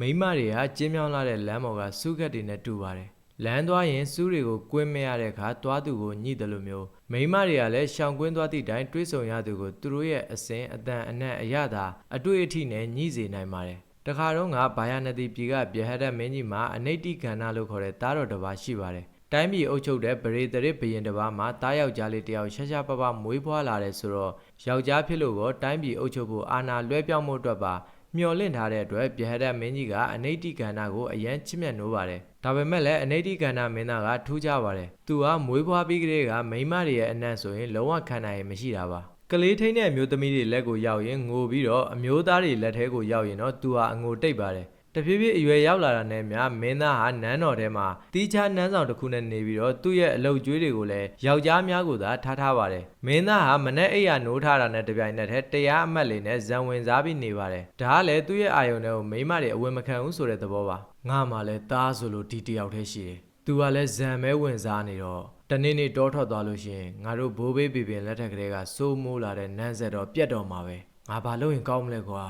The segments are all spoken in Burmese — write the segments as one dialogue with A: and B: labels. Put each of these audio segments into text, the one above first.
A: မိန်းမတွေဟာကျင်းမြောင်းလာတဲ့လမ်းပေါ်ကစူးကတ်တွေနဲ့တူပါတယ်လမ်းသွားရင်စူးတွေကိုကွင်းမရတဲ့အခါသွားသူကိုညှိတယ်လို့မျိုးမိန်းမတွေကလည်းရှောင်ကွင်းသွားသည့်တိုင်တွေးဆုံရသူကိုသူတို့ရဲ့အစဉ်အတန်အနက်အရသာအတွေ့အထိနဲ့ညှိစေနိုင်ပါတယ်တခါတော့ငါဘာယာနတိပြည်ကဗျဟဒတ်မင်းကြီးမှာအနိဋ္ဌိကန္နာလို့ခေါ်တဲ့သားတော်တစ်ပါးရှိပါတယ်တိုင်းပြည်အုပ်ချုပ်တဲ့ဗရေတရစ်ဘရင်တစ်ပါးမှာတားယောက်ျားလေးတစ်ယောက်ရှာရှာပပမွေးဖွားလာတယ်ဆိုတော့ယောက်ျားဖြစ်လို့ကောတိုင်းပြည်အုပ်ချုပ်ဖို့အာဏာလွှဲပြောင်းမှုအတွက်ပါ မျှော်လင့်ထားတဲ့အတွက်ဗျဟဒတ်မင်းကြီးကအနိဋ္ဌိကန္နာကိုအရန်ချစ်မြတ်နိုးပါတယ်ဒါပေမဲ့လည်းအနိဋ္ဌိကန္နာမင်းသားကထူးခြားပါတယ်သူကမွေးဖွားပြီးကလေးကမိန်းမတွေရဲ့အနံ့ဆိုရင်လုံးဝခံနိုင်ရင်မရှိတာပါကလေးထိန်တဲ့အမျိုးသမီးတွေလက်ကိုရောက်ရင်ငိုပြီးတော့အမျိုးသားတွေလက်ထဲကိုရောက်ရင်တော့သူဟာအငိုတိတ်ပါတယ် တဖြည်းဖြည်းအရွယ်ရောက်လာတာနဲ့များမင်းသားဟာနန်းတော်ထဲမှာတီးခြားနန်းဆောင်တစ်ခုနဲ့နေပြီးတော့သူ့ရဲ့အလုပ်ကျွေးတွေကိုလည်းယောက်ျားများကိုသာထားထားပါတယ်မင်းသားဟာမနဲ့အိယာနိုးထားတာနဲ့တပြိုင်နက်တည်းတရားအမတ်လေးနဲ့ဇံဝင်စားပြီးနေပါတယ်ဒါကလည်းသူ့ရဲ့အာယုံတွေကိုမိန်းမတွေအဝင်မခံဘူးဆိုတဲ့သဘောပါငါမှလည်းသားဆိုလို့ဒီတယောက်တည်းရှိတယ်သူကလည်းဇံမဲဝင်စားနေတော့တနေ့နေ့တောထွက်သွားလို့ရှိရင်ငါတို့ဘိုးဘေးပြည်ပင်လက်ထက်ကလေးကစိုးမိုးလာတဲ့နန်းဆက်တော့ပြတ်တော်မှာပဲငါဘာလို့ရင်ကောင်းမလဲကွာ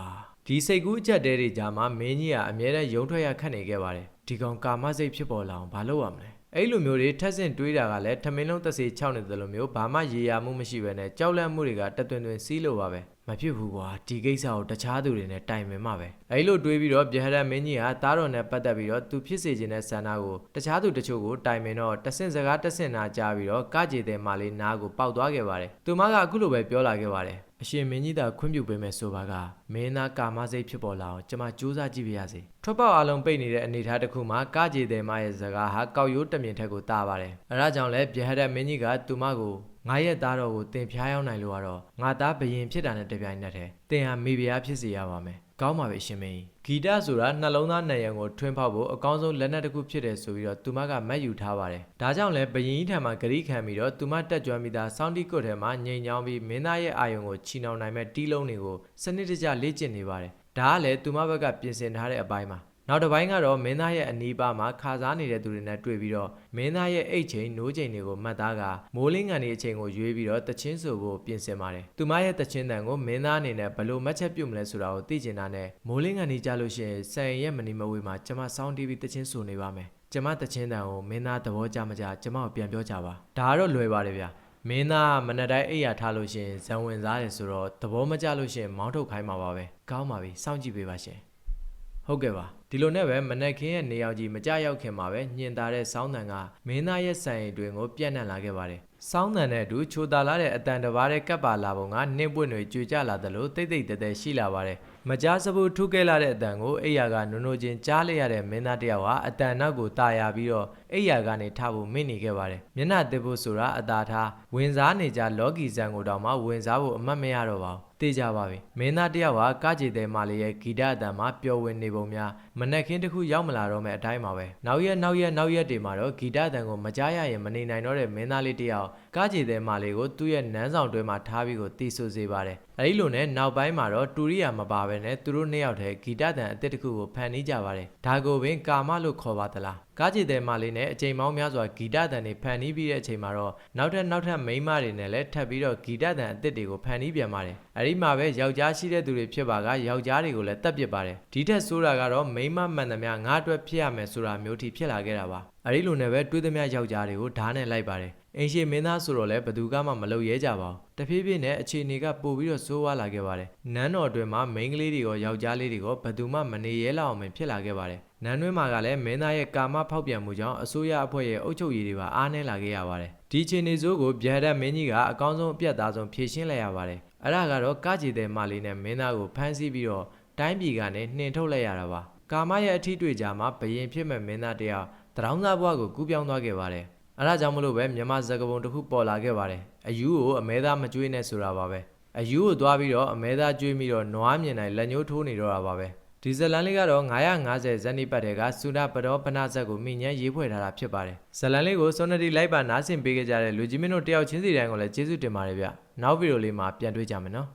A: ဒီစိတ်ကူးအချက်တဲတွေကြားမှာမင်းကြီးကအမြဲတမ်းယုံထွက်ရခတ်နေခဲ့ပါတယ်ဒီကောင်ကာမစိတ်ဖြစ်ပေါ်လာအောင်ဘာလုပ်ရမလဲအဲ့လိုမျိုးတွေထက်ဆင့်တွေးတာကလည်းထမင်းလုံးသက်စေချောက်နေတယ်လို့မျိုးဘာမှရေရာမှုမရှိဘဲနဲ့ကြောက်လန့်မှုတွေကတသွင်သွင်စီးလို့ပါပဲမဖြစ်ဘူးကွာဒီကိစ္စကိုတခြားသူတွေနဲ့တိုင်ပင်မှပဲအဲ့လိုတွေးပြီးတော့ဗျဟရမင်းကြီးကသားတော်နဲ့ပတ်သက်ပြီးတော့သူဖြစ်စေခြင်းတဲ့ဆန္ဒကိုတခြားသူတချို့ကိုတိုင်ပင်တော့တဆင့်စကားတဆင့်နာကြားပြီးတော့ကကြေတဲ့မလေးနားကိုပေါက်သွားခဲ့ပါတယ်သူမကအခုလိုပဲပြောလာခဲ့ပါတယ် အရှင်မင်းကြီးသာခွင့်ပြုပေးမယ်ဆိုပါကမင်းသားကာမစိတ်ဖြစ်ပေါ်လာအောင်ကျွန်မစူးစမ်းကြည့်ပါရစေထွက်ပေါက်အလုံးပိတ်နေတဲ့အနေအထားတစ်ခုမှာကကြေတဲ့မရဲ့စကားဟာကောက်ရိုးတမြင်ထက်ကိုတာပါတယ်အဲဒါကြောင့်လဲဗျဟရမင်းကြီးကသူမကို ငါရဲ့သားတော်ကိုတင်ဖျားရောက်နိုင်လို့ကတော့ငါသားဘယင်ဖြစ်တာနဲ့တပြိုင်နက်တည်းတင်ဟာမိဖုရားဖြစ်စေရပါမယ်ကောင်းပါပြီရှင်မင်းဂီတဆိုတာနှလုံးသားနယ်ရံကိုထွင်းဖောက်ဖို့အကောင်းဆုံးလက်နက်တစ်ခုဖြစ်တယ်ဆိုပြီးတော့သူမကမတ်ယူထားပါတယ်ဒါကြောင့်လဲဘယင်ကြီးထံမှာဂရိခံပြီးတော့သူမတက်ကြွမိသားစောင်းတီကွတ်ထဲမှာငြိမ်ချောင်းပြီးမင်းသားရဲ့အာယုံကိုချီနှောင်နိုင်မဲ့တီးလုံးတွေကိုစနစ်တကျလေ့ကျင့်နေပါတယ်ဒါကလည်းသူမဘက်ကပြင်ဆင်ထားတဲ့အပိုင်းမှာ နောက်တစ်ပိုင်းကတော့မင်းသားရဲ့အနီးပါးမှာခါစားနေတဲ့သူတွေနဲ့တွေ့ပြီးတော့မင်းသားရဲ့အိတ်ချိန်နိုးချိန်တွေကိုမှတ်သားကမိုးလင်းကန်ဒီအချိန်ကိုရွေးပြီးတော့တချင်းဆိုဖို့ပြင်ဆင်ပါတယ်။သူမရဲ့တချင်းတန်ကိုမင်းသားအနေနဲ့ဘယ်လိုမှတ်ချက်ပြုမလဲဆိုတာကိုသိချင်တာနဲ့မိုးလင်းကန်ဒီကြားလို့ရှိရင်ဆန်ရဲ့မနီမဝေးမှာကျမစောင်းတီးပြီးတချင်းဆိုနေပါမယ်။ကျမတချင်းတန်ကိုမင်းသားသဘောကျမကျကျမကိုပြန်ပြောကြပါ။ဒါကတော့လွယ်ပါတယ်ဗျာ။မင်းသားမနက်တိုင်းအိယာထားလို့ရှိရင်ဇံဝင်စားတယ်ဆိုတော့သဘောမကျလို့ရှိရင်မောင်းထုတ်ခိုင်းမှာပါပဲ။ကောင်းပါပြီစောင့်ကြည့်ပေးပါရှင်။ဟုတ်ကဲ့ပါ ဒီလိုနဲ့ပဲမနက်ခင်းရဲ့နေရောက်ကြီးမကြရောက်ခင်မှာပဲညင်သာတဲ့စောင်းတန်ကမင်းသားရဲ့ဆိုင်တွင်ကိုပြန့်နှံ့လာခဲ့ပါတယ်စောင်းတန်နဲ့အတူချိုတာလာတဲ့အတန်တဘာတဲ့ကပ်ပါလာပုံကနှင်းပွင့်တွေကြွေကြလာသလိုတိတ်တိတ်တဲတဲရှိလာပါတယ် မကြားစဘူးထုခဲ့လာတဲ့အတန်ကိုအိယာကနုံနုံချင်းကြားလိုက်ရတဲ့မင်းသားတယောက်ဟာအတန်နောက်ကိုတာယာပြီးတော့အိယာကနေထဖို့မင့်နေခဲ့ပါတယ်မျက်နှာတစ်ဖို့ဆိုတာအသာထားဝင်စားနေကြလော်ဂီဇန်ကိုတောင်မှဝင်စားဖို့အမှတ်မရတော့ပါဘူးတေးကြပါပြီမင်းသားတယောက်ဟာကကြေတဲ့မလေးရဲ့ဂီတအတန်မှာပျော်ဝင်နေပုံများမနက်ခင်းတစ်ခုရောက်မလာတော့မဲ့အတိုင်းပါပဲနောက်ရက်နောက်ရက်နောက်ရက်တွေမှာတော့ဂီတအတန်ကိုမကြားရရင်မနေနိုင်တော့တဲ့မင်းသားလေးတယောက်ကကြေတဲ့မလေးကိုသူ့ရဲ့နန်းဆောင်တွဲမှာထားပြီးကိုတီးဆူစေပါတယ်အဲဒီလိုနဲ့နောက်ပိုင်းမှာတော့တူရိယာမပါဘဲနဲ့သူတို့နှစ်ယောက်တည်းဂီတတန်အစ်စ်တစ်ခုကိုဖန်တီးကြပါတယ်ဒါကိုပင်ကာမလို့ခေါ်ပါသလား ကားကြည်တဲ့မလေးနဲ့အချိန်မောင်းများစွာဂီတတန်တွေဖန်တီးပြီးတဲ့အချိန်မှာတော့နောက်ထပ်နောက်ထပ်မိန်းမတွေနဲ့လည်းထပ်ပြီးတော့ဂီတတန်အစ်စ်တွေကိုဖန်တီးပြန်ပါတယ်အဲဒီမှာပဲယောက်ျားရှိတဲ့သူတွေဖြစ်ပါကယောက်ျားတွေကိုလည်းတတ်ပစ်ပါတယ်ဒီထက်ဆိုးတာကတော့မိန်းမမှန်သမျှငါအတွက်ဖြစ်ရမယ်ဆိုတာမျိုးထိဖြစ်လာခဲ့တာပါအဲဒီလိုနဲ့ပဲတွေးသမျှယောက်ျားတွေကိုဓာတ်နဲ့လိုက်ပါတယ်အင်ရှင်မင်းသားဆိုတော့လည်းဘသူကမှမလုပ်ရဲကြပါဘူးတဖြည်းဖြည်းနဲ့အခြေအနေကပိုပြီးတော့ဆိုးဝါးလာခဲ့ပါတယ်နန်းတော်အတွင်းမှာမိန်းကလေးတွေရောယောက်ျားလေးတွေရောဘသူမှမနေရဲလောက်အောင်ပင်ဖြစ်လာခဲ့ပါတယ် နန်းတွင်းမှာကလည်းမင်းသားရဲ့ကာမဖောက်ပြန်မှုကြောင့်အစိုးရအဖွဲ့ရဲ့အုပ်ချုပ်ရေးတွေပါအားနည်းလာခဲ့ရပါတယ်ဒီအခြေအနေဆိုးကိုဗျာဒတ်မင်းကြီးကအကောင်းဆုံးအပြတ်သားဆုံးဖြေရှင်းလိုက်ရပါတယ်အဲ့ဒါကတော့ကကြည်တဲ့မလေးနဲ့မင်းသားကိုဖမ်းဆီးပြီးတော့တိုင်းပြည်ကနေနှင်ထုတ်လိုက်ရတာပါကာမရဲ့အထီးတွေ့ကြမှာဘယင်ဖြစ်မဲ့မင်းသားတယောက်တရောင်းသားဘဝကိုကူးပြောင်းသွားခဲ့ပါတယ်အဲဒါကြောင့်မလို့ပဲမြန်မာစကားပုံတစ်ခုပေါ်လာခဲ့ပါတယ်အယူကိုအမဲသားမကြွေးနဲ့ဆိုတာပါပဲအယူကိုသွားပြီးတော့အမဲသားကြွေးပြီးတော့နွားမြင်တိုင်းလက်ညှိုးထိုးနေတော့တာပါပဲ ဒီဇလန်လေးကတော့950ဇန်နီပတ်တဲ့ကစုနာပတော်ပနာဇက်ကိုမိညံရေးဖွဲ့ထားတာဖြစ်ပါတယ်ဇလန်လေးကိုစွန်နတီလိုက်ပါနားဆင်ပေးခဲ့ကြတဲ့လူကြီးမင်းတို့တယောက်ချင်းစီတိုင်းကိုလည်းကျေးဇူးတင်ပါတယ်ဗျနောက်ဗီဒီယိုလေးမှာပြန်တွေ့ကြမယ်နော်